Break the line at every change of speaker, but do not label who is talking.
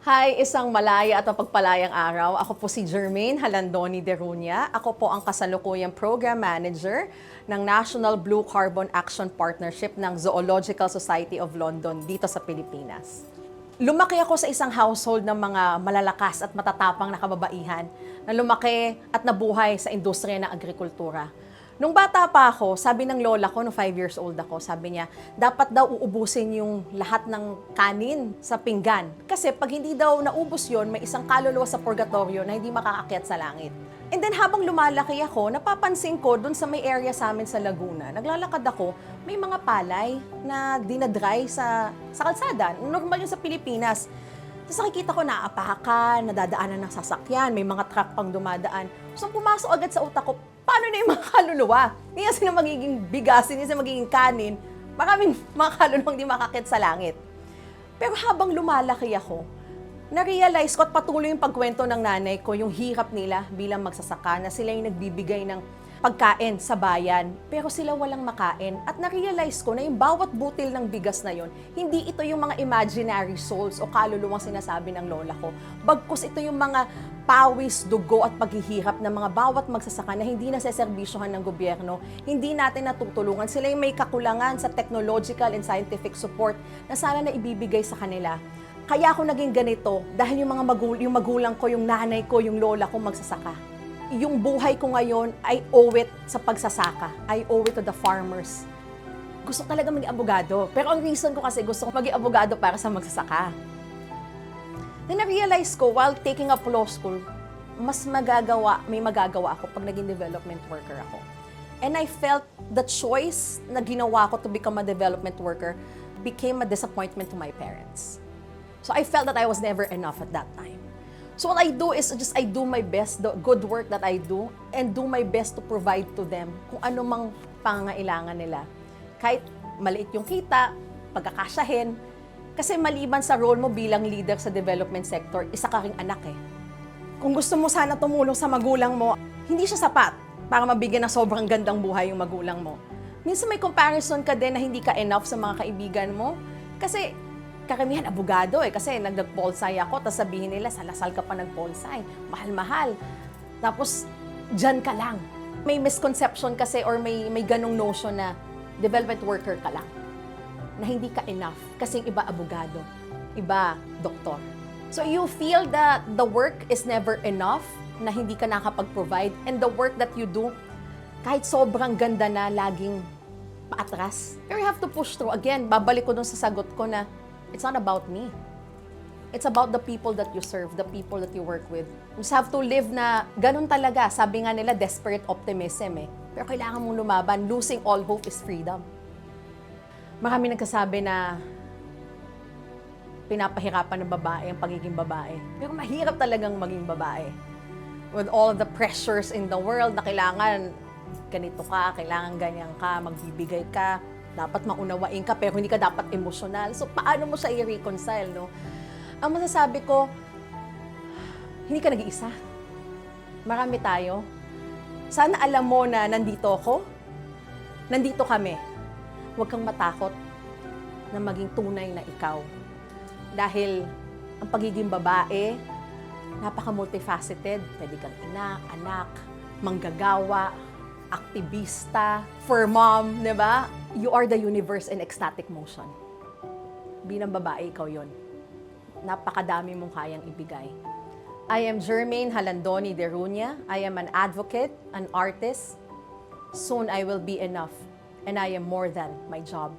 Hi, isang malaya at mapagpalayang araw. Ako po si Jermaine Halandoni de Runya. Ako po ang kasalukuyang Program Manager ng National Blue Carbon Action Partnership ng Zoological Society of London dito sa Pilipinas. Lumaki ako sa isang household ng mga malalakas at matatapang na kababaihan na lumaki at nabuhay sa industriya ng agrikultura. Nung bata pa ako, sabi ng lola ko, no 5 years old ako, sabi niya, dapat daw uubusin yung lahat ng kanin sa pinggan. Kasi pag hindi daw naubos yon, may isang kaluluwa sa purgatorio na hindi makakakyat sa langit. And then habang lumalaki ako, napapansin ko dun sa may area sa amin sa Laguna, naglalakad ako, may mga palay na dinadry sa, sa kalsada. Normal yun sa Pilipinas. Tapos nakikita ko naapakan, nadadaanan ng sasakyan, may mga truck pang dumadaan. So pumasok agad sa utak ko, paano na yung mga kaluluwa? Hindi na sila magiging bigas, hindi sila magiging kanin. Maraming mga kaluluwang di makakit sa langit. Pero habang lumalaki ako, na-realize ko at patuloy yung pagkwento ng nanay ko, yung hirap nila bilang magsasaka, na sila yung nagbibigay ng pagkain sa bayan, pero sila walang makain. At na-realize ko na yung bawat butil ng bigas na yon, hindi ito yung mga imaginary souls o kaluluwang sinasabi ng lola ko. Bagkus ito yung mga pawis, dugo at paghihirap ng mga bawat magsasaka na hindi naseserbisyohan ng gobyerno, hindi natin natutulungan. Sila yung may kakulangan sa technological and scientific support na sana na ibibigay sa kanila. Kaya ako naging ganito dahil yung mga magul- yung magulang ko, yung nanay ko, yung lola ko magsasaka yung buhay ko ngayon, I owe it sa pagsasaka. I owe it to the farmers. Gusto talaga maging abogado. Pero ang reason ko kasi gusto maging abogado para sa magsasaka. Then na-realize ko, while taking up law school, mas magagawa, may magagawa ako pag naging development worker ako. And I felt the choice na ginawa ko to become a development worker became a disappointment to my parents. So I felt that I was never enough at that time. So what I do is just I do my best, the good work that I do, and do my best to provide to them kung ano mang pangangailangan nila. Kahit maliit yung kita, pagkakasyahin, kasi maliban sa role mo bilang leader sa development sector, isa ka ring anak eh. Kung gusto mo sana tumulong sa magulang mo, hindi siya sapat para mabigyan ng sobrang gandang buhay yung magulang mo. Minsan may comparison ka din na hindi ka enough sa mga kaibigan mo. Kasi karamihan abogado eh. Kasi nag-polsay ako, tapos sabihin nila, salasal ka pa nag-polsay. Mahal-mahal. Tapos, dyan ka lang. May misconception kasi or may, may ganong notion na development worker ka lang. Na hindi ka enough. Kasi iba abogado. Iba doktor. So you feel that the work is never enough, na hindi ka nakapag-provide, and the work that you do, kahit sobrang ganda na, laging paatras. Pero you have to push through. Again, babalik ko dun sa sagot ko na it's not about me. It's about the people that you serve, the people that you work with. You just have to live na ganun talaga. Sabi nga nila, desperate optimism eh. Pero kailangan mong lumaban. Losing all hope is freedom. Marami nagkasabi na pinapahirapan ng babae ang pagiging babae. Pero mahirap talagang maging babae. With all the pressures in the world na kailangan ganito ka, kailangan ganyan ka, magbibigay ka, dapat maunawain ka, pero hindi ka dapat emosyonal. So, paano mo siya i-reconcile, no? Ang masasabi ko, hindi ka nag-iisa. Marami tayo. Sana alam mo na nandito ako. Nandito kami. Huwag kang matakot na maging tunay na ikaw. Dahil ang pagiging babae, napaka-multifaceted. Pwede kang ina, anak, manggagawa, aktivista, for mom, di ba? You are the universe in ecstatic motion. Bilang babae, ikaw yon. Napakadami mong kayang ibigay. I am Jermaine Halandoni de Runya. I am an advocate, an artist. Soon I will be enough, and I am more than my job.